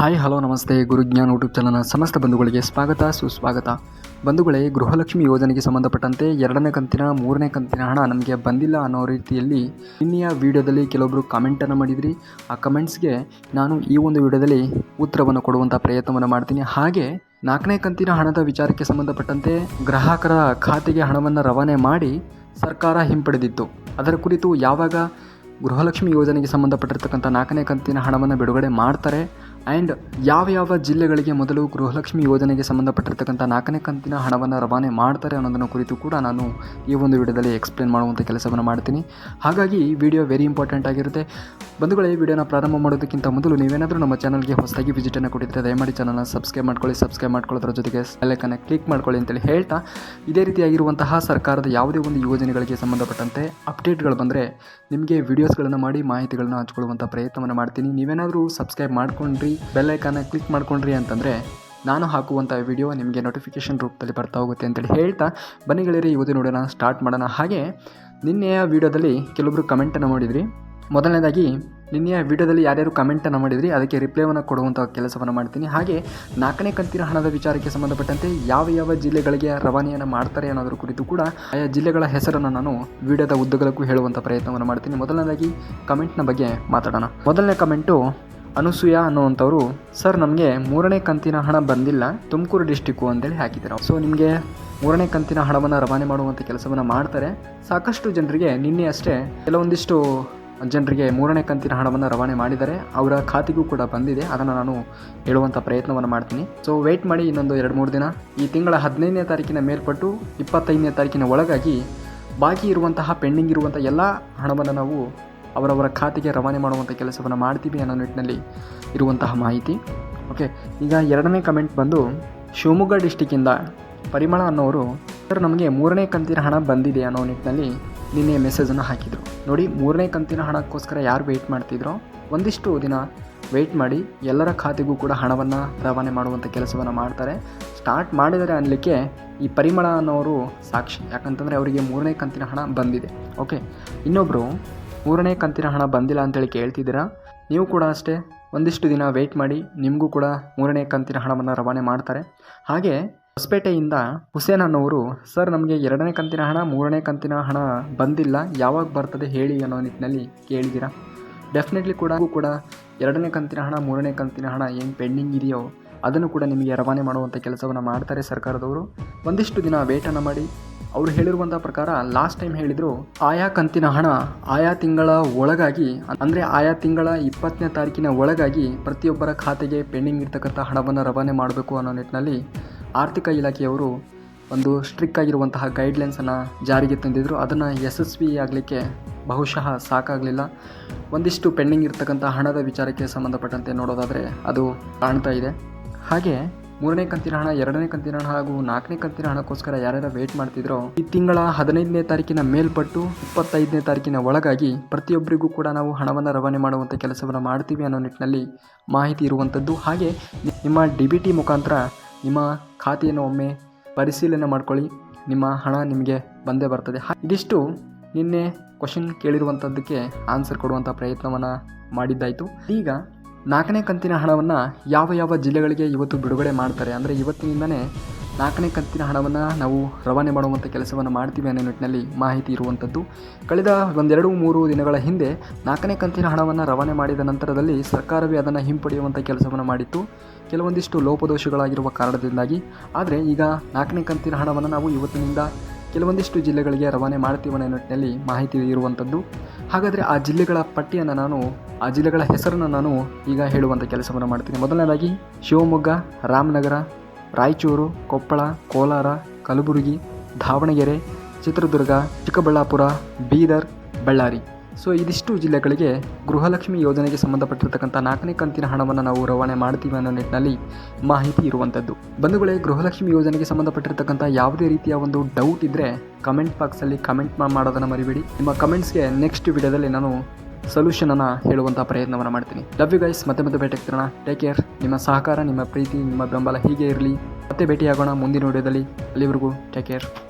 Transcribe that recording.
Hi, hello, ನಮಸ್ತೆ. ಗುರುಜ್ಞಾನ್ YouTube ಚಾನಲ್ನ ಸಮಸ್ತ ಬಂಧುಗಳಿಗೆ ಸ್ವಾಗತ, ಸುಸ್ವಾಗತ. ಬಂಧುಗಳೇ, ಗೃಹಲಕ್ಷ್ಮಿ ಯೋಜನೆಗೆ ಸಂಬಂಧಪಟ್ಟಂತೆ ಎರಡನೇ ಕಂತಿನ, ಮೂರನೇ ಕಂತಿನ ಹಣ ನಮಗೆ ಬಂದಿಲ್ಲ ಅನ್ನೋ ರೀತಿಯಲ್ಲಿ ನಿನ್ನೆಯ ವಿಡಿಯೋದಲ್ಲಿ ಕೆಲವೊಬ್ಬರು ಕಮೆಂಟನ್ನು ಮಾಡಿದ್ರಿ. ಆ ಕಮೆಂಟ್ಸ್ಗೆ ನಾನು ಈ ಒಂದು ವಿಡಿಯೋದಲ್ಲಿ ಉತ್ತರವನ್ನು ಕೊಡುವಂಥ ಪ್ರಯತ್ನವನ್ನು ಮಾಡ್ತೀನಿ. ಹಾಗೆ ನಾಲ್ಕನೇ ಕಂತಿನ ಹಣದ ವಿಚಾರಕ್ಕೆ ಸಂಬಂಧಪಟ್ಟಂತೆ ಗ್ರಾಹಕರ ಖಾತೆಗೆ ಹಣವನ್ನು ರವಾನೆ ಮಾಡಿ ಸರ್ಕಾರ ಹಿಂಪಡೆದಿತ್ತು. ಅದರ ಕುರಿತು ಯಾವಾಗ ಗೃಹಲಕ್ಷ್ಮಿ ಯೋಜನೆಗೆ ಸಂಬಂಧಪಟ್ಟಿರ್ತಕ್ಕಂಥ ನಾಲ್ಕನೇ ಕಂತಿನ ಹಣವನ್ನು ಬಿಡುಗಡೆ ಮಾಡ್ತಾರೆ ಆ್ಯಂಡ್ ಯಾವ ಯಾವ ಜಿಲ್ಲೆಗಳಿಗೆ ಮೊದಲು ಗೃಹಲಕ್ಷ್ಮಿ ಯೋಜನೆಗೆ ಸಂಬಂಧಪಟ್ಟಿರ್ತಕ್ಕಂಥ ನಾಲ್ಕನೇ ಕಂತಿನ ಹಣವನ್ನು ರವಾನೆ ಮಾಡ್ತಾರೆ ಅನ್ನೋದನ್ನು ಕುರಿತು ಕೂಡ ನಾನು ಈ ಒಂದು ವಿಡಿಯೋದಲ್ಲಿ ಎಕ್ಸ್ಪ್ಲೇನ್ ಮಾಡುವಂಥ ಕೆಲಸವನ್ನು ಮಾಡ್ತೀನಿ. ಹಾಗಾಗಿ ಈ ವಿಡಿಯೋ ವೆರಿ ಇಂಪಾರ್ಟೆಂಟ್ ಆಗಿರುತ್ತೆ. ಬಂಧುಗಳೇ, ಈ ವಿಡಿಯೋನ ಪ್ರಾರಂಭ ಮಾಡೋದಕ್ಕಿಂತ ಮೊದಲು ನೀವೇನಾದರೂ ನಮ್ಮ ಚಾನಲ್ಗೆ ಹೊಸದಾಗಿ ವಿಸಿಟನ್ನು ಕೊಟ್ಟಿದ್ದರೆ ದಯಮಾಡಿ ಚಾನಲ್ನ ಸಬ್ಸ್ಕ್ರೈಬ್ ಮಾಡ್ಕೊಳ್ಳಿ ಸಬ್ಸ್ಕ್ರೈಬ್ ಮಾಡ್ಕೊಳ್ಳೋದ್ರ ಜೊತೆಗೆ ಬೆಲ್ಲೈಕನ್ನ ಕ್ಲಿಕ್ ಮಾಡ್ಕೊಳ್ಳಿ ಅಂತೇಳಿ ಹೇಳ್ತಾ, ಇದೇ ರೀತಿಯಾಗಿರುವಂತಹ ಸರ್ಕಾರದ ಯಾವುದೇ ಒಂದು ಯೋಜನೆಗಳಿಗೆ ಸಂಬಂಧಪಟ್ಟಂತೆ ಅಪ್ಡೇಟ್ಗಳು ಬಂದರೆ ನಿಮಗೆ ವಿಡಿಯೋಸ್ಗಳನ್ನು ಮಾಡಿ ಮಾಹಿತಿಗಳನ್ನು ಹಂಚ್ಕೊಳ್ಳುವಂಥ ಪ್ರಯತ್ನವನ್ನು ಮಾಡ್ತೀನಿ. ನೀವೇನಾದರೂ ಸಬ್ಸ್ಕ್ರೈಬ್ ಮಾಡ್ಕೊಂಡ್ರಿ ಬೆಲ್ಲೈಕನ್ನ ಕ್ಲಿಕ್ ಮಾಡ್ಕೊಂಡ್ರಿ ಅಂತಂದರೆ ನಾನು ಹಾಕುವಂಥ ವಿಡಿಯೋ ನಿಮಗೆ ನೋಟಿಫಿಕೇಷನ್ ರೂಪದಲ್ಲಿ ಬರ್ತಾ ಹೋಗುತ್ತೆ ಅಂತೇಳಿ ಹೇಳ್ತಾ ಬನ್ನಿ ಗೆಳೆಯರಿ ಇವತ್ತು ನೋಡೋಣ ಸ್ಟಾರ್ಟ್ ಮಾಡೋಣ. ಹಾಗೆ ನಿನ್ನೆಯ ವಿಡಿಯೋದಲ್ಲಿ ಕೆಲವೊಬ್ಬರು ಕಮೆಂಟನ್ನು ಮಾಡಿದ್ರಿ. ಮೊದಲನೇದಾಗಿ, ನಿನ್ನೆಯ ವಿಡಿಯೋದಲ್ಲಿ ಯಾರ್ಯಾರು ಕಮೆಂಟನ್ನು ಮಾಡಿದ್ರಿ, ಅದಕ್ಕೆ ರಿಪ್ಲೈವನ್ನು ಕೊಡುವಂಥ ಕೆಲಸವನ್ನು ಮಾಡ್ತೀನಿ. ಹಾಗೆ ನಾಲ್ಕನೇ ಕಂತಿನ ಹಣದ ವಿಚಾರಕ್ಕೆ ಸಂಬಂಧಪಟ್ಟಂತೆ ಯಾವ ಯಾವ ಜಿಲ್ಲೆಗಳಿಗೆ ರವಾನೆಯನ್ನು ಮಾಡ್ತಾರೆ ಅನ್ನೋದ್ರ ಕುರಿತು ಕೂಡ ಆಯಾ ಜಿಲ್ಲೆಗಳ ಹೆಸರನ್ನು ನಾನು ವಿಡಿಯೋದ ಉದ್ದಗಲಕ್ಕೂ ಹೇಳುವಂಥ ಪ್ರಯತ್ನವನ್ನು ಮಾಡ್ತೀನಿ. ಮೊದಲನೇದಾಗಿ ಕಮೆಂಟ್ನ ಬಗ್ಗೆ ಮಾತಾಡೋಣ. ಮೊದಲನೇ ಕಮೆಂಟು ಅನುಸೂಯ ಅನ್ನೋವಂಥವ್ರು, ಸರ್, ನಮಗೆ ಮೂರನೇ ಕಂತಿನ ಹಣ ಬಂದಿಲ್ಲ, ತುಮಕೂರು ಡಿಸ್ಟಿಕ್ಕು ಅಂತೇಳಿ ಹಾಕಿದ್ದಾರೆ ಸೊ, ನಿಮಗೆ ಮೂರನೇ ಕಂತಿನ ಹಣವನ್ನು ರವಾನೆ ಮಾಡುವಂಥ ಕೆಲಸವನ್ನು ಮಾಡ್ತಾರೆ. ಸಾಕಷ್ಟು ಜನರಿಗೆ ನಿನ್ನೆ ಅಷ್ಟೇ ಕೆಲವೊಂದಿಷ್ಟು ಜನರಿಗೆ ಮೂರನೇ ಕಂತಿನ ಹಣವನ್ನು ರವಾನೆ ಮಾಡಿದ್ದಾರೆ. ಅವರ ಖಾತೆಗೂ ಕೂಡ ಬಂದಿದೆ. ಅದನ್ನು ನಾನು ಹೇಳುವಂಥ ಪ್ರಯತ್ನವನ್ನು ಮಾಡ್ತೀನಿ. ಸೊ ವೆಯ್ಟ್ ಮಾಡಿ ಇನ್ನೊಂದು ಎರಡು ಮೂರು ದಿನ. ಈ ತಿಂಗಳ ಹದಿನೈದನೇ ತಾರೀಕಿನ ಮೇಲ್ಪಟ್ಟು ಇಪ್ಪತ್ತೈದನೇ ತಾರೀಕಿನ ಒಳಗಾಗಿ ಬಾಕಿ ಇರುವಂತಹ ಪೆಂಡಿಂಗ್ ಇರುವಂಥ ಎಲ್ಲ ಹಣವನ್ನು ನಾವು ಅವರವರ ಖಾತೆಗೆ ರವಾನೆ ಮಾಡುವಂಥ ಕೆಲಸವನ್ನು ಮಾಡ್ತೀವಿ ಅನ್ನೋ ನಿಟ್ಟಿನಲ್ಲಿ ಇರುವಂತಹ ಮಾಹಿತಿ. ಓಕೆ ಈಗ ಎರಡನೇ ಕಮೆಂಟ್ ಬಂದು, ಶಿವಮೊಗ್ಗ ಡಿಸ್ಟಿಕ್ಕಿಂದ ಪರಿಮಳ ಅನ್ನೋರು ಸರ್ ನಮಗೆ ಮೂರನೇ ಕಂತಿನ ಹಣ ಬಂದಿದೆ ಅನ್ನೋ ನಿಟ್ಟಿನಲ್ಲಿ ನಿನ್ನೆ ಮೆಸೇಜನ್ನು ಹಾಕಿದರು. ನೋಡಿ, ಮೂರನೇ ಕಂತಿನ ಹಣಕ್ಕೋಸ್ಕರ ಯಾರು ವೆಯ್ಟ್ ಮಾಡ್ತಿದ್ರೋ, ಒಂದಿಷ್ಟು ದಿನ ವೆಯ್ಟ್ ಮಾಡಿ ಎಲ್ಲರ ಖಾತೆಗೂ ಕೂಡ ಹಣವನ್ನು ರವಾನೆ ಮಾಡುವಂಥ ಕೆಲಸವನ್ನು ಮಾಡ್ತಾರೆ. ಸ್ಟಾರ್ಟ್ ಮಾಡಿದರೆ ಅನ್ನಲಿಕ್ಕೆ ಈ ಪರಿಮಳ ಅನ್ನೋರು ಸಾಕ್ಷಿ. ಯಾಕಂತಂದರೆ ಅವರಿಗೆ ಮೂರನೇ ಕಂತಿನ ಹಣ ಬಂದಿದೆ. ಓಕೆ ಇನ್ನೊಬ್ಬರು ಮೂರನೇ ಕಂತಿನ ಹಣ ಬಂದಿಲ್ಲ ಅಂತೇಳಿ ಕೇಳ್ತಿದ್ದೀರಾ? ನೀವು ಕೂಡ ಅಷ್ಟೇ, ಒಂದಿಷ್ಟು ದಿನ ವೆಯ್ಟ್ ಮಾಡಿ, ನಿಮಗೂ ಕೂಡ ಮೂರನೇ ಕಂತಿನ ಹಣವನ್ನು ರವಾನೆ ಮಾಡ್ತಾರೆ. ಹಾಗೆ, ಹೊಸಪೇಟೆಯಿಂದ ಹುಸೇನ್ ಅನ್ನೋರು, ಸರ್, ನಮಗೆ ಎರಡನೇ ಕಂತಿನ ಹಣ, ಮೂರನೇ ಕಂತಿನ ಹಣ ಬಂದಿಲ್ಲ, ಯಾವಾಗ ಬರ್ತದೆ ಹೇಳಿ ಅನ್ನೋ ನಿಟ್ಟಿನಲ್ಲಿ ಕೇಳಿದ್ದೀರಾ? ಡೆಫಿನೆಟ್ಲಿ ಕೂಡ ಕೂಡ ಎರಡನೇ ಕಂತಿನ ಹಣ, ಮೂರನೇ ಕಂತಿನ ಹಣ ಏನು ಪೆಂಡಿಂಗ್ ಇದೆಯೋ ಅದನ್ನು ಕೂಡ ನಿಮಗೆ ರವಾನೆ ಮಾಡುವಂಥ ಕೆಲಸವನ್ನು ಮಾಡ್ತಾರೆ ಸರ್ಕಾರದವರು. ಒಂದಿಷ್ಟು ದಿನ ವೇಟನ್ನು ಮಾಡಿ. ಅವರು ಹೇಳಿರುವಂಥ ಪ್ರಕಾರ ಲಾಸ್ಟ್ ಟೈಮ್ ಹೇಳಿದರು ಆಯಾ ಕಂತಿನ ಹಣ ಆಯಾ ತಿಂಗಳ ಒಳಗಾಗಿ, ಅಂದರೆ ಆಯಾ ತಿಂಗಳ ಇಪ್ಪತ್ತನೇ ತಾರೀಕಿನ ಒಳಗಾಗಿ ಪ್ರತಿಯೊಬ್ಬರ ಖಾತೆಗೆ ಪೆಂಡಿಂಗ್ ಇರ್ತಕ್ಕಂಥ ಹಣವನ್ನು ರವಾನೆ ಮಾಡಬೇಕು ಅನ್ನೋ ನಿಟ್ಟಿನಲ್ಲಿ ಆರ್ಥಿಕ ಇಲಾಖೆಯವರು ಒಂದು ಸ್ಟ್ರಿಕ್ ಆಗಿರುವಂತಹ ಗೈಡ್ಲೈನ್ಸನ್ನು ಜಾರಿಗೆ ತಂದಿದ್ದರು ಅದನ್ನು ಯಶಸ್ವಿ ಆಗಲಿಕ್ಕೆ ಬಹುಶಃ ಸಾಕಾಗಲಿಲ್ಲ. ಒಂದಿಷ್ಟು ಪೆಂಡಿಂಗ್ ಇರ್ತಕ್ಕಂಥ ಹಣದ ವಿಚಾರಕ್ಕೆ ಸಂಬಂಧಪಟ್ಟಂತೆ ನೋಡೋದಾದರೆ ಅದು ಕಾಣ್ತಾ ಇದೆ. ಹಾಗೆ ಮೂರನೇ ಕಂತಿನ ಹಣ, ಎರಡನೇ ಕಂತಿನ ಹಣ ಹಾಗೂ ನಾಲ್ಕನೇ ಕಂತಿನ ಹಣಕ್ಕೋಸ್ಕರ ಯಾರ್ಯಾರು ವೇಟ್ ಮಾಡ್ತಿದ್ರೋ, ಈ ತಿಂಗಳ ಹದಿನೈದನೇ ತಾರೀಕಿನ ಮೇಲ್ಪಟ್ಟು ಇಪ್ಪತ್ತೈದನೇ ತಾರೀಕಿನ ಒಳಗಾಗಿ ಪ್ರತಿಯೊಬ್ಬರಿಗೂ ಕೂಡ ನಾವು ಹಣವನ್ನು ರವಾನೆ ಮಾಡುವಂಥ ಕೆಲಸವನ್ನು ಮಾಡ್ತೀವಿ ಅನ್ನೋ ನಿಟ್ಟಿನಲ್ಲಿ ಮಾಹಿತಿ ಇರುವಂಥದ್ದು ಹಾಗೆ ನಿಮ್ಮ ಡಿ ಬಿ ಟಿ ಮುಖಾಂತರ ನಿಮ್ಮ ಖಾತೆಯನ್ನು ಒಮ್ಮೆ ಪರಿಶೀಲನೆ ಮಾಡ್ಕೊಳ್ಳಿ. ನಿಮ್ಮ ಹಣ ನಿಮಗೆ ಬಂದೇ ಬರ್ತದೆ. ಇದಿಷ್ಟು ನಿನ್ನೆ ಕ್ವಶನ್ ಕೇಳಿರುವಂಥದ್ದಕ್ಕೆ ಆನ್ಸರ್ ಕೊಡುವಂಥ ಪ್ರಯತ್ನವನ್ನು ಮಾಡಿದ್ದಾಯಿತು. ಈಗ ನಾಲ್ಕನೇ ಕಂತಿನ ಹಣವನ್ನು ಯಾವ ಯಾವ ಜಿಲ್ಲೆಗಳಿಗೆ ಇವತ್ತು ಬಿಡುಗಡೆ ಮಾಡ್ತಾರೆ? ಅಂದರೆ ಇವತ್ತಿನಿಂದನೇ ನಾಲ್ಕನೇ ಕಂತಿನ ಹಣವನ್ನು ನಾವು ರವಾನೆ ಮಾಡುವಂಥ ಕೆಲಸವನ್ನು ಮಾಡ್ತೀವಿ ಅನ್ನೋ ನಿಟ್ಟಿನಲ್ಲಿ ಮಾಹಿತಿ ಇರುವಂಥದ್ದು ಕಳೆದ ಒಂದೆರಡು ಮೂರು ದಿನಗಳ ಹಿಂದೆ ನಾಲ್ಕನೇ ಕಂತಿನ ಹಣವನ್ನು ರವಾನೆ ಮಾಡಿದ ನಂತರದಲ್ಲಿ ಸರ್ಕಾರವೇ ಅದನ್ನು ಹಿಂಪಡೆಯುವಂಥ ಕೆಲಸವನ್ನು ಮಾಡಿತ್ತು. ಕೆಲವೊಂದಿಷ್ಟು ಲೋಪದೋಷಗಳಾಗಿರುವ ಕಾರಣದಿಂದಾಗಿ. ಆದರೆ ಈಗ ನಾಲ್ಕನೇ ಕಂತಿನ ಹಣವನ್ನು ನಾವು ಇವತ್ತಿನಿಂದ ಕೆಲವೊಂದಿಷ್ಟು ಜಿಲ್ಲೆಗಳಿಗೆ ರವಾನೆ ಮಾಡ್ತೀವಿ ಅನ್ನೋ ನಿಟ್ಟಿನಲ್ಲಿ ಮಾಹಿತಿ ಇರುವಂಥದ್ದು ಹಾಗಾದರೆ ಆ ಜಿಲ್ಲೆಗಳ ಪಟ್ಟಿಯನ್ನು ನಾನು ಆ ಜಿಲ್ಲೆಗಳ ಹೆಸರನ್ನು ನಾನು ಈಗ ಹೇಳುವಂಥ ಕೆಲಸವನ್ನು ಮಾಡ್ತೀನಿ. ಮೊದಲನೇದಾಗಿ ಶಿವಮೊಗ್ಗ, ರಾಮನಗರ, ರಾಯಚೂರು, ಕೊಪ್ಪಳ, ಕೋಲಾರ, ಕಲಬುರಗಿ, ದಾವಣಗೆರೆ, ಚಿತ್ರದುರ್ಗ, ಚಿಕ್ಕಬಳ್ಳಾಪುರ, ಬೀದರ್, ಬಳ್ಳಾರಿ. ಸೊ, ಇದಿಷ್ಟು ಜಿಲ್ಲೆಗಳಿಗೆ ಗೃಹಲಕ್ಷ್ಮಿ ಯೋಜನೆಗೆ ಸಂಬಂಧಪಟ್ಟಿರ್ತಕ್ಕಂಥ ನಾಲ್ಕನೇ ಕಂತಿನ ಹಣವನ್ನು ನಾವು ರವಾನೆ ಮಾಡ್ತೀವಿ ಅನ್ನೋ ನಿಟ್ಟಿನಲ್ಲಿ ಮಾಹಿತಿ ಇರುವಂಥದ್ದು. ಬಂಧುಗಳೇ, ಗೃಹಲಕ್ಷ್ಮಿ ಯೋಜನೆಗೆ ಸಂಬಂಧಪಟ್ಟಿರ್ತಕ್ಕಂಥ ಯಾವುದೇ ರೀತಿಯ ಒಂದು ಡೌಟ್ ಇದ್ದರೆ ಕಮೆಂಟ್ ಬಾಕ್ಸಲ್ಲಿ ಕಮೆಂಟ್ ಮಾಡೋದನ್ನು ಮರಿಬೇಡಿ. ನಿಮ್ಮ ಕಮೆಂಟ್ಸ್ಗೆ ನೆಕ್ಸ್ಟ್ ವಿಡಿಯೋದಲ್ಲಿ ನಾನು ಸೊಲ್ಯೂಷನನ್ನು ಹೇಳುವಂಥ ಪ್ರಯತ್ನವನ್ನು ಮಾಡ್ತೀನಿ. ಲವ್ ಯು ಗೈಸ್ ಮತ್ತೆ ಮತ್ತೆ ಭೇಟಿ ಆಗ್ತಿರೋಣ. ಟೇಕ್ ಕೇರ್ ನಿಮ್ಮ ಸಹಕಾರ, ನಿಮ್ಮ ಪ್ರೀತಿ, ನಿಮ್ಮ ಬೆಂಬಲ ಹೀಗೆ ಇರಲಿ. ಮತ್ತೆ ಭೇಟಿಯಾಗೋಣ ಮುಂದಿನ ವಿಡಿಯೋದಲ್ಲಿ. ಅಲ್ಲಿವರೆಗೂ ಟೇಕ್ ಕೇರ್